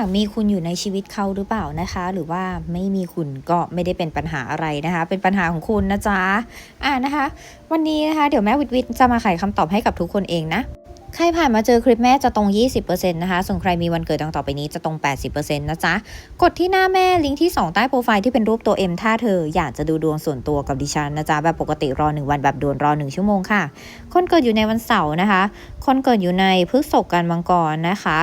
ากมีคุณอยู่ในชีวิตเขาหรือเปล่านะคะ หรือว่าไม่มีคุณก็ไม่ได้เป็นปัญหาอะไรนะคะ เป็นปัญหาของคุณนะจ๊ะอ่านะคะ วันนี้นะคะเดี๋ยวแม่วิทวิทจะมาไขคำตอบให้กับทุกคนเองนะใครผ่านมาเจอคลิปแม่จะตรง 20%นะคะ ส่วนใครมีวันเกิดดังต่อไปนี้จะตรง 80%นะจ๊ะ กดที่หน้าแม่ลิงก์ที่ 2 ใต้โปรไฟล์ที่เป็นรูปตัว M ถ้าเธออยากจะดูดวงส่วนตัวกับดิฉันนะจ๊ะ แบบปกติรอ 1 วันแบบด่วนรอ 1 ชั่วโมงค่ะ คนเกิดอยู่ในวันเสาร์นะคะ คนเกิดอยู่ในพฤษภกันมังกรนะคะ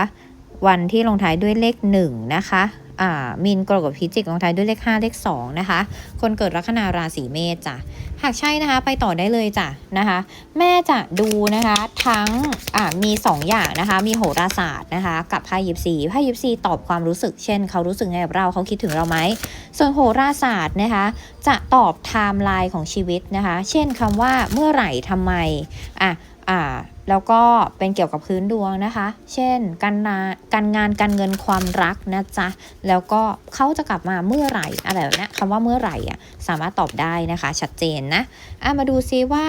วันที่ลงท้ายด้วยเลข1นะคะอ่ามีนกรกฎพิจิกลงท้ายด้วยเลข 5 เลข 2 นะคะ คนเกิดลัคนาราศีเมษจ้ะ หากใช่นะคะไปต่อได้เลยจ้ะนะคะ แม่จะดูนะคะทั้งอ่ามี 2 อย่างนะคะ มีโหราศาสตร์นะคะ กับไพ่ยิปซีไพ่ยิปซีตอบความรู้สึก เช่น เขารู้สึกไงกับเราเขาคิดถึงเราไหม ส่วนโหราศาสตร์นะคะ จะตอบไทม์ไลน์ของชีวิตนะคะ เช่นคำว่าเมื่อไหร่ทำไมอะ อ่าแล้วก็เป็นเกี่ยวกับพื้นดวงนะคะ เช่น การงานการงานการเงินความรักนะจ๊ะ แล้วก็เขาจะกลับมาเมื่อไหร่อะไรแบบนี้คำว่าเมื่อไหร่อะสามารถตอบได้นะคะ ชัดเจนนะอะมาดูซิว่า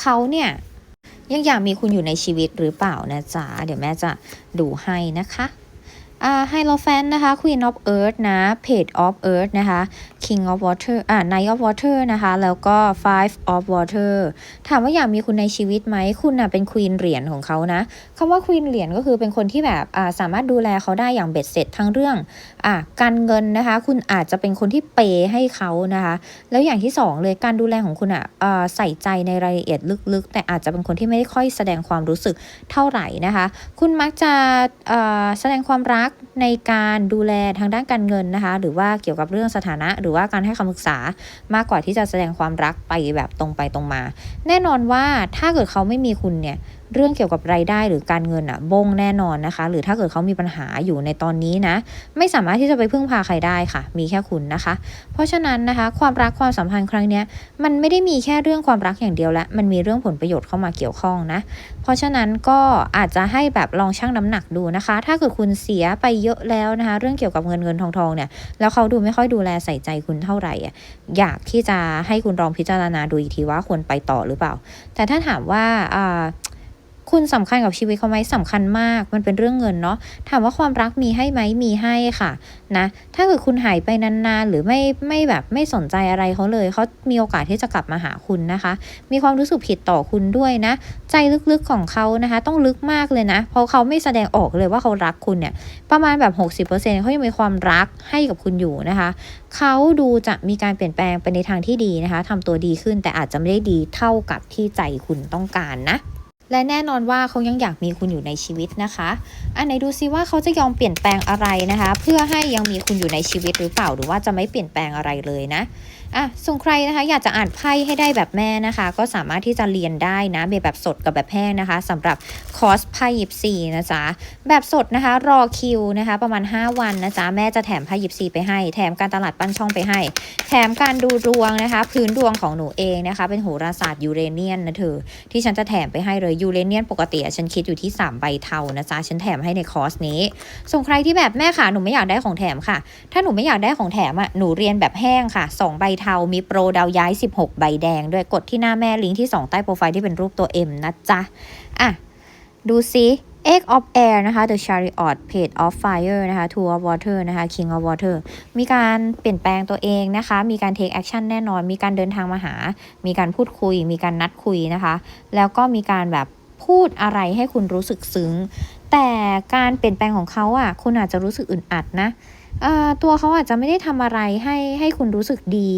เขาเนี่ยยังอยากมีคุณอยู่ในชีวิตหรือเปล่านะจ๊ะ เดี๋ยวแม่จะดูให้นะคะ อ่าไฮโลแฟนนะคะ Queen of Earth นะ Page of Earth นะคะ King of Water อ่า Knight of Water นะคะ แล้วก็ Five of Water ถามว่าอยากมีคุณในชีวิตไหม คุณน่ะเป็นควีนเหรียญของเขานะคำว่าควีนเหรียญก็คือเป็นคนที่แบบอ่าสามารถดูแลเขาได้อย่างเบ็ดเสร็จทั้งเรื่องอ่าการเงินนะคะ คุณอาจจะเป็นคนที่เปย์ให้เขานะคะ แล้วอย่างที่สองเลยการดูแลของคุณอะอ่าใส่ใจในรายละเอียดลึกๆ แต่อาจจะเป็นคนที่ไม่ได้ค่อยแสดงความรู้สึกเท่าไหร่นะคะ คุณมักจะอ่าแสดงความรักในการดูแลทางด้านการเงินนะคะ หรือว่าเกี่ยวกับเรื่องสถานะ หรือว่าการให้คำปรึกษามากกว่าที่จะแสดงความรักไปแบบตรงไปตรงมา แน่นอนว่าถ้าเกิดเขาไม่มีคุณเนี่ย เรื่องเกี่ยวกับรายได้หรือการเงินอะบงแน่นอนนะคะ หรือถ้าเกิดเขามีปัญหาอยู่ในตอนนี้นะ ไม่สามารถที่จะไปพึ่งพาใครได้ค่ะ มีแค่คุณนะคะ เพราะฉะนั้นนะคะ ความรักความสัมพันธ์ครั้งนี้มันไม่ได้มีแค่เรื่องความรักอย่างเดียวละมันมีเรื่องผลประโยชน์เข้ามาเกี่ยวข้องนะเพราะฉะนั้นก็อาจจะให้แบบลองชั่งน้ำหนักดูนะคะ ถ้าเกิดคุณเสียไปเยอะแล้วนะคะ เรื่องเกี่ยวกับเงินเงินทองทองเนี่ยแล้วเขาดูไม่ค่อยดูแลใส่ใจคุณเท่าไหร่อะอยากที่จะให้คุณลองพิจารณาดูอีกทีว่าควรไปต่อหรือเปล่า แต่ถ้าถามว่าอ่า คุณสำคัญกับชีวิตเขาไหมสำคัญมาก มันเป็นเรื่องเงินเนาะถามว่าความรักมีให้ไหมมีให้ค่ะนะถ้าเกิดคุณหายไปนานๆ หรือไม่ไม่แบบไม่สนใจอะไรเขาเลยเขามีโอกาสที่จะกลับมาหาคุณนะคะ มีความรู้สึกผิดต่อคุณด้วยนะ ใจลึกๆของเขานะคะ ต้องลึกมากเลยนะเพราะเขาไม่แสดงออกเลยว่าเขารักคุณเนี่ยประมาณแบบ 60%เขายังมีความรักให้กับคุณอยู่นะคะเขาดูจะมีการเปลี่ยนแปลงไปในทางที่ดีนะคะทำตัวดีขึ้นแต่อาจจะไม่ได้ดีเท่ากับที่ใจคุณต้องการนะ และแน่นอนว่าเขายังอยากมีคุณอยู่ในชีวิตนะคะ อันไหนดูซิว่าเขาจะยอมเปลี่ยนแปลงอะไรนะคะ เพื่อให้ยังมีคุณอยู่ในชีวิตหรือเปล่าหรือว่าจะไม่เปลี่ยนแปลงอะไรเลยนะ อะส่วนใครนะคะอยากจะอ่านไพ่ให้ได้แบบแม่นะคะ ก็สามารถที่จะเรียนได้นะแบบสดกับแบบแห้งนะคะสำหรับคอร์สไพ่ยิปซีนะจ๊ะแบบสดนะคะรอคิวนะคะ ประมาณ 5 วันนะจ๊ะแม่จะแถมไพ่ยิปซีไปให้ แถมการตลาดปั้นช่องไปให้ แถมการดูดวงนะคะ พื้นดวงของหนูเองนะคะ เป็นโหราศาสตร์ยูเรเนียนนะเธอที่ฉันจะแถมไปให้เลยยูเรเนียนปกติอะฉันคิดอยู่ที่3ใบเทานะจ๊ะฉันแถมให้ในคอร์สนี้ ส่วนใครที่แบบแม่ค่ะหนูไม่อยากได้ของแถมค่ะ ถ้าหนูไม่อยากได้ของแถมอะหนูเรียนแบบแห้งค่ะ2ใบเทา มีโปรดาวย้าย 16 ใบแดง ด้วยกดที่หน้าแม่ลิงก์ที่ 2 ใต้โปรไฟล์ที่เป็นรูปตัว M นะจ๊ะ อะ ดูซิ Egg of Air นะคะ The Chariot Page of Fire นะคะ Two of Water นะคะ King of Water มีการเปลี่ยนแปลงตัวเองนะคะ มีการ take action แน่นอน มีการเดินทางมาหา มีการพูดคุย มีการนัดคุยนะคะ แล้วก็มีการแบบพูดอะไรให้คุณรู้สึกซึ้ง แต่การเปลี่ยนแปลงของเขาอะ คุณอาจจะรู้สึกอึดอัดนะตัวเขาอาจจะไม่ได้ทำอะไรให้ให้คุณรู้สึกดี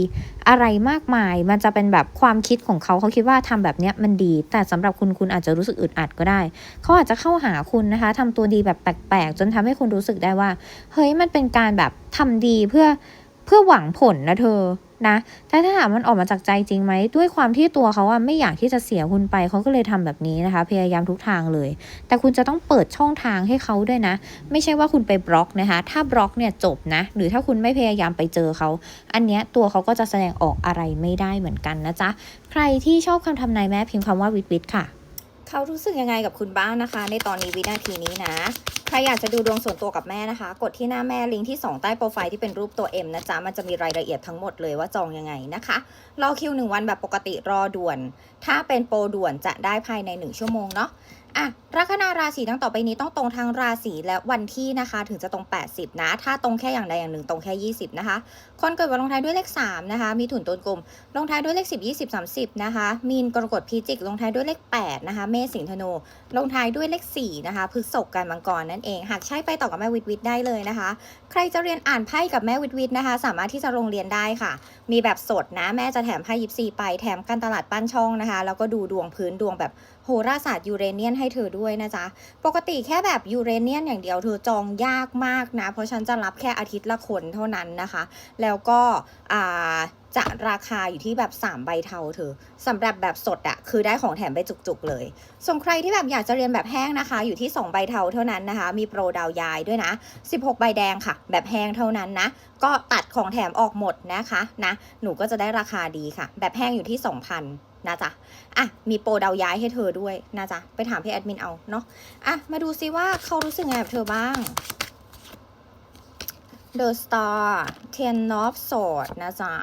อะไรมากมาย มันจะเป็นแบบความคิดของเขาเขาคิดว่าทำแบบเนี้ยมันดี แต่สำหรับคุณคุณอาจจะรู้สึกอึดอัดก็ได้ เขาอาจจะเข้าหาคุณนะคะทำตัวดีแบบแปลกๆ จนทำให้คุณรู้สึกได้ว่า เฮ้ยมันเป็นการแบบทำดีเพื่อเพื่อหวังผลนะเธอ นะแต่ถ้าถามมันออกมาจากใจจริงไหม ด้วยความที่ตัวเขาอะไม่อยากที่จะเสียคุณไปเขาก็เลยทำแบบนี้นะคะ พยายามทุกทางเลย แต่คุณจะต้องเปิดช่องทางให้เขาด้วยนะ ไม่ใช่ว่าคุณไปบล็อกนะคะ ถ้าบล็อกเนี่ยจบนะ หรือถ้าคุณไม่พยายามไปเจอเขา อันเนี้ยตัวเขาก็จะแสดงออกอะไรไม่ได้เหมือนกันนะจ๊ะ ใครที่ชอบคำทำนายแม่พิมพ์คำว่าวิทวิทค่ะ เขารู้สึกยังไงกับคุณบ้างนะคะ ในตอนนี้วินาทีนี้นะ ใครอยากจะดูดวงส่วนตัวกับแม่นะคะ กดที่หน้าแม่ลิงก์ที่ 2 ใต้โปรไฟล์ที่เป็นรูปตัว M นะจ๊ะ มันจะมีรายละเอียดทั้งหมดเลยว่าจองยังไงนะคะ รอคิว 1 วันแบบปกติรอด่วน ถ้าเป็นโปรด่วนจะได้ภายใน 1 ชั่วโมงเนาะ อะลัคนาราศีดังต่อไปนี้ต้องตรงทั้งราศีและวันที่นะคะ ถึงจะตรง 80 นะ ถ้าตรงแค่อย่างใดอย่างหนึ่งตรงแค่ 20 นะคะ คนเกิดวันลงท้ายด้วยเลข 3 นะคะ มีถุนตนกลมลงท้ายด้วยเลข 10 20 30 นะคะ มีนกรกฎพิจิกลงท้ายด้วยเลข 8 นะคะ เมษสิงห์ธนูลงท้ายด้วยเลข 4 นะคะพฤษภกันมังกรนั่นเอง หากใช่ไปต่อกับแม่วิทวิทได้เลยนะคะ ใครจะเรียนอ่านไพ่กับแม่วิทวิทนะคะ สามารถที่จะลงเรียนได้ค่ะ มีแบบสดนะแม่จะแถมไพ่ยิปซีไปแถมการตลาดปั้นช่องนะคะ แล้วก็ดูดวงพื้นดวงแบบโหราศาสตร์ยูเรเนียนให้เธอด้วยนะจ๊ะ ปกติแค่แบบยูเรเนียนอย่างเดียวเธอจองยากมากนะ เพราะฉันจะรับแค่อาทิตย์ละคนเท่านั้นนะคะ แล้วก็อ่า จะราคาอยู่ที่แบบ 3 ใบเทาเธอสำหรับแบบสดอะคือได้ของแถมไปจุกๆเลย ส่วนใครที่แบบอยากจะเรียนแบบแห้งนะคะ อยู่ที่ 2 ใบเทาเท่านั้นนะคะ มีโปรดาวยายด้วยนะ 16 ใบแดงค่ะ แบบแห้งเท่านั้นนะ ก็ตัดของแถมออกหมดนะคะนะหนูก็จะได้ราคาดีค่ะ แบบแห้งอยู่ที่ 2,000นะจ๊ะ อะ มีโปรดาวย้ายให้เธอด้วยนะจ๊ะ ไปถามพี่แอดมินเอาเนาะ อะ มาดูซิว่าเขารู้สึกไงกับเธอบ้าง The Star Ten of Swords นะจ๊ะ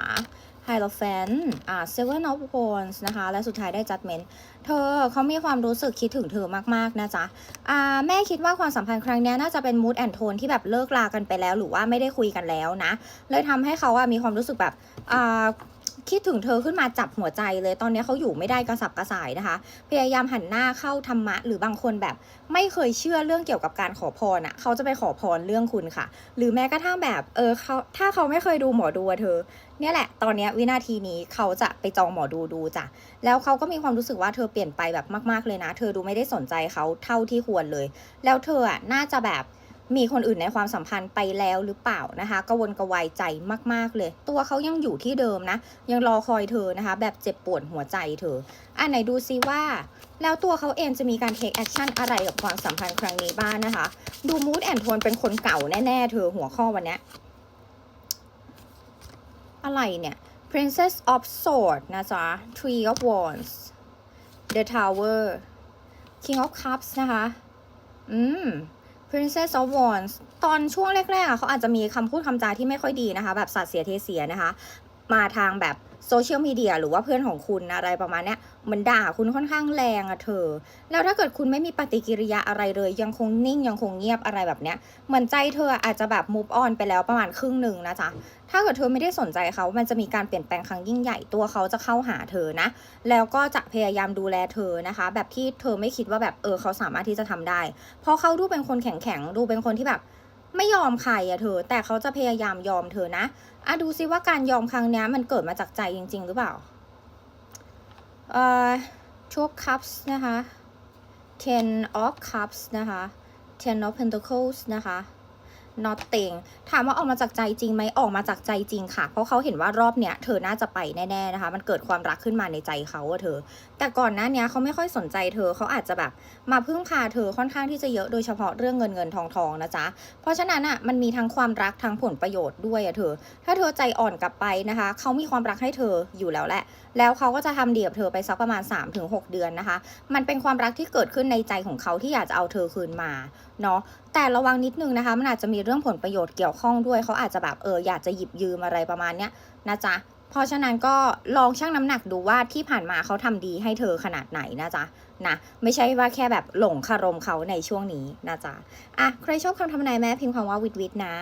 ไฮโลแฟนอ่า Seven of Wands นะคะ และสุดท้ายได้จัดเมนเธอเขามีความรู้สึกคิดถึงเธอมากๆนะจ๊ะอ่าแม่คิดว่าความสัมพันธ์ครั้งนี้น่าจะเป็นมูดแอนโทนที่แบบเลิกลากันไปแล้ว หรือว่าไม่ได้คุยกันแล้วนะ เลยทำให้เขาอะมีความรู้สึกแบบอ่า คิดถึงเธอขึ้นมาจับหัวใจเลย ตอนนี้เขาอยู่ไม่ได้กระสับกระส่ายนะคะ พยายามหันหน้าเข้าธรรมะ หรือบางคนแบบไม่เคยเชื่อเรื่องเกี่ยวกับการขอพรอะเขาจะไปขอพรเรื่องคุณค่ะ หรือแม้กระทั่งแบบเออเขาถ้าเขาไม่เคยดูหมอดูเธอ เนี่ยแหละ ตอนนี้วินาทีนี้เขาจะไปจองหมอดูดูจ้ะแล้วเขาก็มีความรู้สึกว่าเธอเปลี่ยนไปแบบมาก ๆเลยนะ เธอดูไม่ได้สนใจเขาเท่าที่ควรเลย แล้วเธออะน่าจะแบบ มีคนอื่นในความสัมพันธ์ไปแล้วหรือเปล่านะคะกวนกระวายใจมากๆเลย ตัวเขายังอยู่ที่เดิมนะ ยังรอคอยเธอนะคะ แบบเจ็บปวดหัวใจเธออะไหนดูซิว่า แล้วตัวเขาเองจะมีการเทคแอคชั่นอะไรกับความสัมพันธ์ครั้งนี้บ้างนะคะ ดูมูดแอนโทนเป็นคนเก่าแน่ๆ เธอหัวข้อวันนี้อะไรเนี่ย Princess of Swords นะจ๊ะ Three of Wands The Tower King of Cups นะคะ อืม Princess of Wands ตอนช่วงแรกๆอะเขาอาจจะมีคำพูดคำจาที่ไม่ค่อยดีนะคะ แบบสัตว์เสียเทเสียนะคะ มาทางแบบโซเชียลมีเดียหรือว่าเพื่อนของคุณอะไรประมาณเนี้ยมันด่าคุณค่อนข้างแรงอะเธอ แล้วถ้าเกิดคุณไม่มีปฏิกิริยาอะไรเลย ยังคงนิ่งยังคงเงียบอะไรแบบเนี้ยเหมือนใจเธออาจจะแบบ move on ไปแล้วประมาณครึ่งหนึ่งนะจ๊ะถ้าเกิดเธอไม่ได้สนใจเขา มันจะมีการเปลี่ยนแปลงครั้งยิ่งใหญ่ตัวเขาจะเข้าหาเธอนะ แล้วก็จะพยายามดูแลเธอนะคะ แบบที่เธอไม่คิดว่าแบบเออเขาสามารถที่จะทำได้ เพราะเขาดูเป็นคนแข็งแข็งๆดูเป็นคนที่แบบ ไม่ยอมใครอะเธอ แต่เขาจะพยายามยอมเธอนะอะดูซิว่าการยอมครั้งนี้มันเกิดมาจากใจจริง ๆ หรือเปล่าเอ่อ two of cups นะคะ ten of cups นะคะ ten of pentacles นะคะ nothing ถามว่าออกมาจากใจจริงไหมออกมาจากใจจริงค่ะ เพราะเขาเห็นว่ารอบเนี้ยเธอน่าจะไปแน่ๆนะคะ มันเกิดความรักขึ้นมาในใจเขาอะเธอ แต่ก่อนหน้านี้เขาไม่ค่อยสนใจเธอเขาอาจจะแบบมาพึ่งพาเธอค่อนข้างที่จะเยอะโดยเฉพาะเรื่องเงินเงินทองทองนะจ๊ะ เพราะฉะนั้นอะมันมีทั้งความรักทั้งผลประโยชน์ด้วยอะเธอ ถ้าเธอใจอ่อนกลับไปนะคะเขามีความรักให้เธออยู่แล้วแหละ แล้วเขาก็จะทำดีกับเธอไปสักประมาณ 3-6 เดือนนะคะ มันเป็นความรักที่เกิดขึ้นในใจของเขาที่อยากจะเอาเธอคืนมา เนาะแต่ระวังนิดนึงนะคะมันอาจจะมีเรื่องผลประโยชน์เกี่ยวข้องด้วยเขาอาจจะแบบเอออยากจะหยิบยืมอะไรประมาณเนี้ยนะจ๊ะเพราะฉะนั้นก็ลองชั่งน้ำหนักดูว่าที่ผ่านมาเขาทำดีให้เธอขนาดไหนนะจ๊ะนะไม่ใช่ว่าแค่แบบหลงคารมเขาในช่วงนี้นะจ๊ะอะใครชอบคำทำนายแม่พิมพ์คำว่าวิดวิดนะ